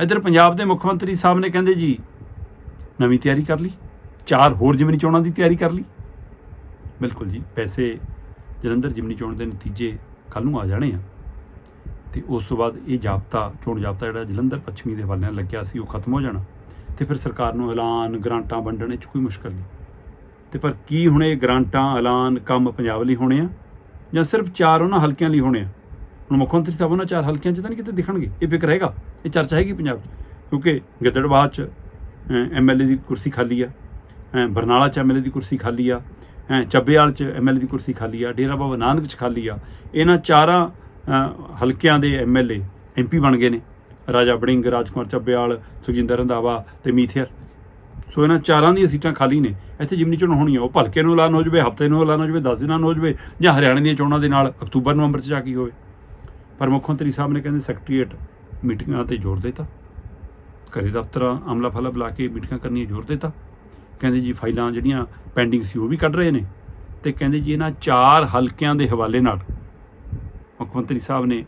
ਇਧਰ ਪੰਜਾਬ ਦੇ ਮੁੱਖ ਮੰਤਰੀ ਸਾਹਿਬ ਨੇ ਕਹਿੰਦੇ ਜੀ, ਨਵੀਂ ਤਿਆਰੀ ਕਰ ਲਈ, ਚਾਰ ਹੋਰ ਜਿਮਨੀ ਚੋਣਾਂ ਦੀ ਤਿਆਰੀ ਕਰ ਲਈ। ਬਿਲਕੁਲ ਜੀ, ਪੈਸੇ ਜਲੰਧਰ ਜਿਮਨੀ ਚੋਣ ਦੇ ਨਤੀਜੇ ਕੱਲ ਨੂੰ ਆ ਜਾਣੇ ਆ। ਤੇ ਉਸ ਤੋਂ ਬਾਅਦ ਇਹ ਜਾਬਤਾ, ਚੋਣ ਜਾਬਤਾ ਜਿਹੜਾ ਜਲੰਧਰ ਪੱਛਮੀ ਦੇ ਵੱਲ ਲੱਗਿਆ ਸੀ, ਉਹ ਖਤਮ ਹੋ ਜਾਣਾ। ਤੇ ਫਿਰ ਸਰਕਾਰ ਨੂੰ ਐਲਾਨ, ਗ੍ਰਾਂਟਾਂ ਵੰਡਣ 'ਚ ਕੋਈ ਮੁਸ਼ਕਲ ਨਹੀਂ। ਤੇ ਪਰ ਕੀ ਹੁਣ ਇਹ ਗ੍ਰਾਂਟਾਂ, ਐਲਾਨ ਕੰਮ ਪੰਜਾਬ ਲਈ ਹੋਣੇ ਆ ਜਾਂ ਸਿਰਫ ਚਾਰ ਉਹਨਾਂ ਹਲਕਿਆਂ ਲਈ ਹੋਣੇ ਆ? ਹੁਣ ਮੁੱਖ ਮੰਤਰੀ ਸਾਹਿਬ ਉਹਨਾਂ ਚਾਰ ਹਲਕਿਆਂ 'ਚ ਤਾਂ ਨਹੀਂ ਕਿਤੇ ਦਿਖਣਗੇ। ਇਹ ਫਿਕਰ ਹੈਗਾ। ਇਹ ਚਰਚਾ ਹੈਗੀ ਪੰਜਾਬ 'ਚ। ਕਿਉਂਕਿ ਗਿੱਦੜਬਾਹ 'ਚ ਐਮਐਲਏ ਦੀ ਕੁਰਸੀ ਖਾਲੀ ਆ। ਅ, ਬਰਨਾਲਾ 'ਚ ਐਮਐਲਏ ਦੀ ਕੁਰਸੀ ਖਾਲੀ ਆ। ਅ, ਚੱਬੇਵਾਲ 'ਚ ਐਮਐਲਏ ਦੀ ਕੁਰਸੀ ਖਾਲੀ ਆ। ਡੇਰਾ ਬਾਬਾ ਨਾਨਕ 'ਚ ਖਾਲੀ ਆ। ਇਹਨਾਂ ਚਾਰਾਂ ਹਲਕਿਆਂ ਦੇ ਐਮਐਲਏ ਐਮਪੀ ਬਣ ਗਏ ਨੇ। ਰਾਜਾ ਬੜਿੰਗ ਰਾਜਕੁਮਾਰ ਚੱਬੇਵਾਲ ਸੁਖਜਿੰਦਰ ਰੰਧਾਵਾ ਤੇ ਮੀਥੇਰ ਸੋ ਇਹਨਾਂ ਚਾਰਾਂ ਦੀਆਂ ਸੀਟਾਂ ਖਾਲੀ ਨੇ। ਇੱਥੇ ਜਿਮਨੀ ਚੋਣ ਹੋਣੀ ਆ ਉਹ ਭਲਕੇ ਨੂੰ ਐਲਾਨ ਹੋ ਜਾਵੇ ਹਫ਼ਤੇ ਨੂੰ ਐਲਾਨ ਹੋ ਜਾਵੇ 10 ਦਿਨਾਂ ਨੂੰ ਹੋ ਜਾਵੇ ਜਾਂ ਹਰਿਆਣੇ ਦੀਆਂ ਚੋਣਾਂ ਦੇ ਨਾਲ ਅਕਤੂਬਰ ਨਵੰਬਰ 'ਚ ਜਾ ਕੇ ਹੋਵੇ। ਪਰ ਮੁੱਖ ਮੰਤਰੀ ਸਾਹਿਬ ਨੇ ਕਹਿੰਦੇ ਸੈਕਟਰੀਏਟ ਮੀਟਿੰਗਾਂ ਤੇ ਜ਼ੋਰ ਦਿੱਤਾ। ਘਰੇ ਦਫ਼ਤਰਾਂ ਅਮਲਾ ਫਲਾ ਬੁਲਾ ਕੇ ਮੀਟਿੰਗਾਂ ਕਰਨੀਆਂ ਜ਼ੋਰ ਦਿੱਤਾ। ਕਹਿੰਦੇ ਜੀ ਫਾਈਲਾਂ ਜਿਹੜੀਆਂ ਪੈਂਡਿੰਗ ਸੀ ਉਹ ਵੀ ਕੱਢ ਰਹੇ ਨੇ ਤੇ ਕਹਿੰਦੇ ਜੀ ਇਹਨਾਂ ਚਾਰ ਹਲਕਿਆਂ ਦੇ ਹਵਾਲੇ ਨਾਲ ਮੁੱਖ ਮੰਤਰੀ ਸਾਹਿਬ ਨੇ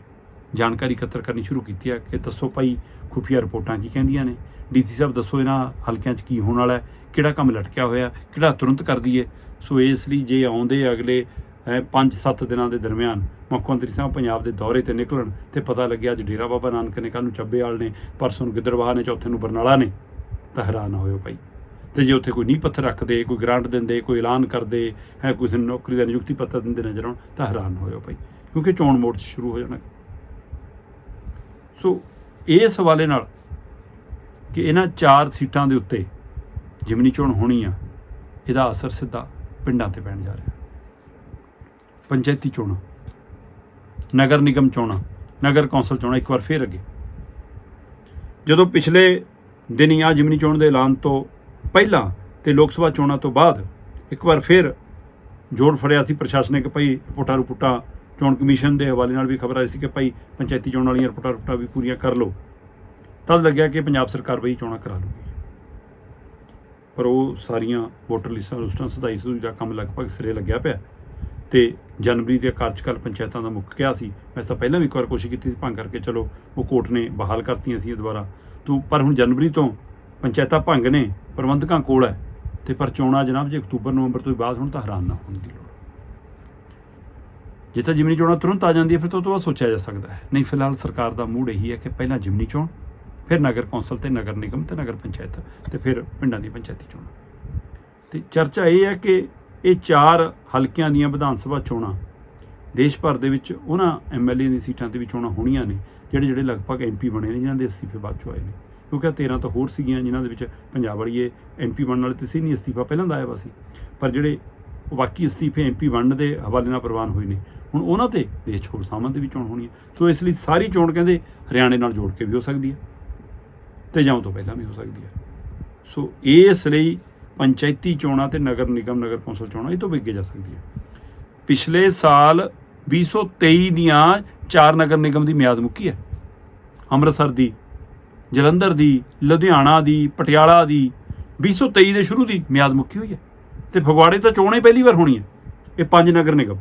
ਜਾਣਕਾਰੀ ਇਕੱਤਰ ਕਰਨੀ ਸ਼ੁਰੂ ਕੀਤੀ ਹੈ ਕਿ ਦੱਸੋ ਭਾਈ ਖੁਫੀਆ ਰਿਪੋਰਟਾਂ ਕੀ ਕਹਿੰਦੀਆਂ ਨੇ? ਡੀਸੀ ਸਾਹਿਬ ਦੱਸੋ ਇਹਨਾਂ ਹਲਕਿਆਂ 'ਚ ਕੀ ਹੋਣ ਵਾਲਾ ਹੈ, ਕਿਹੜਾ ਕੰਮ ਲਟਕਿਆ ਹੋਇਆ, ਕਿਹੜਾ ਤੁਰੰਤ ਕਰ ਦਈਏ? ਸੋ ਇਸ ਲਈ ਜੇ ਆਉਂਦੇ ਅਗਲੇ 5-7 ਦਿਨਾਂ ਦੇ ਦਰਮਿਆਨ ਮੁੱਖ ਮੰਤਰੀ ਸਾਹਿਬ ਪੰਜਾਬ ਦੇ ਦੌਰੇ ਤੇ ਨਿਕਲਣ ਤੇ ਪਤਾ ਲੱਗਿਆ ਅੱਜ ਡੇਰਾ ਬਾਬਾ ਨਾਨਕ ਨੇ ਕੱਲ੍ਹ ਨੂੰ ਚੱਬੇਵਾਲ ਨੇ ਪਰਸੋਂ ਨੂੰ ਗਿੱਦੜਬਾਹਾ ਨੇ ਚੌਥੇ ਨੂੰ ਬਰਨਾਲਾ ਨੇ। ਤਾਂ ਹੈਰਾਨ ਹੋਇਓ ਭਾਈ। ਤੇ ਜੇ ਉੱਥੇ ਕੋਈ ਨੀਂਹ ਪੱਥਰ ਰੱਖਦੇ, ਕੋਈ ਗ੍ਰਾਂਟ ਦਿੰਦੇ, ਕੋਈ ਐਲਾਨ ਕਰਦੇ, ਹੈ ਕਿਸੇ ਨੂੰ ਨੌਕਰੀ ਦਾ ਨਿਯੁਕਤੀ ਪੱਤਰ ਦਿੰਦੇ ਨਜ਼ਰ ਆਉਣ, ਤਾਂ ਹੈਰਾਨ ਹੋਇਓ ਭਾਈ। ਕਿਉਂਕਿ ਚੋਣ ਮੋੜ 'ਚ ਸ਼ੁਰੂ ਹੋ ਜਾਣਾ। ਸੋ ਇਸ ਹਵਾਲੇ ਨਾਲ ਕਿ ਇਹਨਾਂ ਚਾਰ ਸੀਟਾਂ ਦੇ ਉੱਤੇ ਜਿਮਨੀ ਚੋਣ ਹੋਣੀ ਆ, ਇਹਦਾ ਅਸਰ ਸਿੱਧਾ ਪਿੰਡਾਂ ਤੇ ਪੈਣ ਜਾ ਰਿਹਾ। ਪੰਚਾਇਤੀ ਚੋਣਾਂ। ਨਗਰ ਨਿਗਮ ਚੋਣਾਂ, ਨਗਰ ਕੌਂਸਲ ਚੋਣਾਂ ਇੱਕ ਵਾਰ ਫੇਰ ਅੱਗੇ। ਜਦੋਂ ਪਿਛਲੇ ਦਿਨੀ ਆ ਜਿਮਨੀ ਚੋਣ ਦੇ ਐਲਾਨ ਤੋਂ ਪਹਿਲਾਂ ਤੇ ਲੋਕ ਸਭਾ ਚੋਣਾਂ ਤੋਂ ਬਾਅਦ ਇੱਕ ਵਾਰ ਫੇਰ ਜੋੜ ਫੜਿਆ ਸੀ ਪ੍ਰਸ਼ਾਸਨਿਕ ਨੇ ਭਾਈ ਰਿਪੋਰਟਾਂ ਰਿਪੋਰਟਾਂ ਚੋਣ ਕਮਿਸ਼ਨ ਦੇ ਹਵਾਲੇ ਨਾਲ ਵੀ ਖਬਰ ਆਈ ਸੀ ਕਿ ਭਾਈ ਪੰਚਾਇਤੀ ਚੋਣ ਵਾਲੀਆਂ ਰਿਪੋਰਟਾਂ ਰਿਪੋਰਟਾਂ ਵੀ ਪੂਰੀਆਂ ਕਰ ਲਓ। ਤਦ ਲੱਗਿਆ ਕਿ ਪੰਜਾਬ ਸਰਕਾਰ ਬਈ ਚੋਣਾਂ ਕਰਾ ਲੂਗੀ। ਪਰ ਉਹ ਸਾਰੀਆਂ ਵੋਟਰ ਲਿਸਟਾਂ ਲੁਸਟਾਂ ਸਦਾਈ ਸਦੂਈ ਦਾ ਕੰਮ ਲਗਭਗ ਸਿਰੇ ਲੱਗਿਆ ਪਿਆ। ਤੇ ਜਨਵਰੀ ਦੇ ਕਾਰਜਕਾਲ ਪੰਚਾਇਤਾਂ ਦਾ ਮੁੱਕ ਗਿਆ ਸੀ। ਮੈਂ ਤਾਂ ਪਹਿਲਾਂ ਵੀ ਇੱਕ ਵਾਰ ਕੋਸ਼ਿਸ਼ ਕੀਤੀ ਸੀ, ਭੰਗ ਕਰਕੇ ਚਲੋ, ਉਹ ਕੋਰਟ ਨੇ ਬਹਾਲ ਕਰਤੀਆਂ ਸੀ ਦੁਬਾਰਾ। ਤੂੰ, ਪਰ ਹੁਣ ਜਨਵਰੀ ਤੋਂ ਪੰਚਾਇਤਾਂ ਭੰਗ ਨੇ, ਪ੍ਰਬੰਧਕਾਂ ਕੋਲ ਹੈ ਤੇ ਪਰ ਚੋਣਾਂ ਜਨਾਬ ਜੇ ਅਕਤੂਬਰ, ਨਵੰਬਰ ਤੋਂ ਬਾਅਦ ਹੁਣ ਤਾਂ ਹੈਰਾਨ ਨਾ ਹੋਣ ਦੀ ਲੋੜ। ਜੇ ਤਾਂ ਜਿਮਨੀ ਚੋਣਾਂ ਤੁਰੰਤ ਆ ਜਾਂਦੀ ਹੈ ਫਿਰ ਤਾਂ ਉਹ ਤੋਂ ਬਾਅਦ ਸੋਚਿਆ ਜਾ ਸਕਦਾ ਹੈ। ਨਹੀਂ, ਫਿਲਹਾਲ ਸਰਕਾਰ ਦਾ ਮੂਡ ਇਹੀ ਹੈ ਕਿ ਪਹਿਲਾਂ ਜਿਮਨੀ ਚੋਣ, ਫਿਰ ਨਗਰ ਕੌਂਸਲ ਤੇ ਨਗਰ ਨਿਗਮ ਤੇ ਨਗਰ ਪੰਚਾਇਤ ਤੇ ਫਿਰ ਪਿੰਡਾਂ ਦੀ ਪੰਚਾਇਤੀ ਚੋਣ। ਤੇ ਚਰਚਾ ਇਹ ਹੈ ਕਿ ਇਹ ਚਾਰ ਹਲਕਿਆਂ ਦੀਆਂ ਵਿਧਾਨ ਸਭਾ ਚੋਣਾਂ ਦੇਸ਼ ਭਰ ਦੇ ਵਿੱਚ ਉਹਨਾਂ ਐਮਐਲਏ ਦੀ ਸੀਟਾਂ ਤੇ ਵੀ ਚੋਣਾਂ ਹੋਣੀਆਂ ਨੇ, ਜਿਹੜੇ ਜਿਹੜੇ ਲਗਭਗ ਐਮਪੀ ਬਣੇ ਨੇ, ਜਿਨ੍ਹਾਂ ਦੇ ਅਸਤੀਫੇ ਬਾਅਦ ਚੋਂ ਆਏ ਨੇ। ਕਿਉਂਕਿ 13 ਤਾਂ ਹੋਰ ਸੀਗੀਆਂ ਜਿਨ੍ਹਾਂ ਦੇ ਵਿੱਚ ਪੰਜਾਬ ਵਾਲੀਏ ਐਮਪੀ ਬਣਨ ਵਾਲੇ ਤੇ ਸੀ ਨਹੀਂ ਅਸਤੀਫਾ ਪਹਿਲਾਂ ਦਾ ਆਇਆ ਵਾ ਸੀ। ਪਰ ਜਿਹੜੇ ਬਾਕੀ ਅਸਤੀਫੇ ਐਮਪੀ ਬਣਨ ਦੇ ਹਵਾਲੇ ਨਾਲ ਪ੍ਰਵਾਨ ਹੋਏ ਨੇ, ਹੁਣ ਉਹਨਾਂ ਤੇ ਦੇਸ਼ ਹੋਰ ਸਾਮਾਂ ਤੇ ਵੀ ਚੋਣ ਹੋਣੀ ਹੈ। ਸੋ ਇਸ ਲਈ ਸਾਰੀ ਚੋਣ ਕਹਿੰਦੇ ਹਰਿਆਣੇ ਨਾਲ ਜੋੜ ਕੇ ਵੀ ਹੋ ਸਕਦੀ ਹੈ ਤੇ ਜਾਂ ਤੋਂ ਪਹਿਲਾਂ ਵੀ ਹੋ ਸਕਦੀ ਹੈ। ਸੋ ਇਸ ਲਈ ਪੰਚਾਇਤੀ ਚੋਣਾਂ ਤੇ ਨਗਰ ਨਿਗਮ, ਨਗਰ ਕੌਂਸਲ ਚੋਣਾਂ, ਇਹ ਤੋਂ ਵੀ ਅੱਗੇ ਜਾ ਸਕਦੀ ਹੈ। ਪਿਛਲੇ ਸਾਲ 2023 ਦੀਆਂ ਚਾਰ ਨਗਰ ਨਿਗਮ ਦੀ ਮਿਆਦ ਮੁੱਕੀ ਹੈ। ਅੰਮ੍ਰਿਤਸਰ ਦੀ, ਜਲੰਧਰ ਦੀ, ਲੁਧਿਆਣਾ ਦੀ, ਪਟਿਆਲਾ ਦੀ 2023 ਦੇ ਸ਼ੁਰੂ ਦੀ ਮਿਆਦ ਮੁੱਕੀ ਹੋਈ ਹੈ। ਤੇ ਫਗਵਾੜੇ ਤਾਂ ਚੋਣਾਂ ਹੀ ਪਹਿਲੀ ਵਾਰ ਹੋਣੀ ਹੈ ਇਹ ਪੰਜ ਨਗਰ ਨਿਗਮ।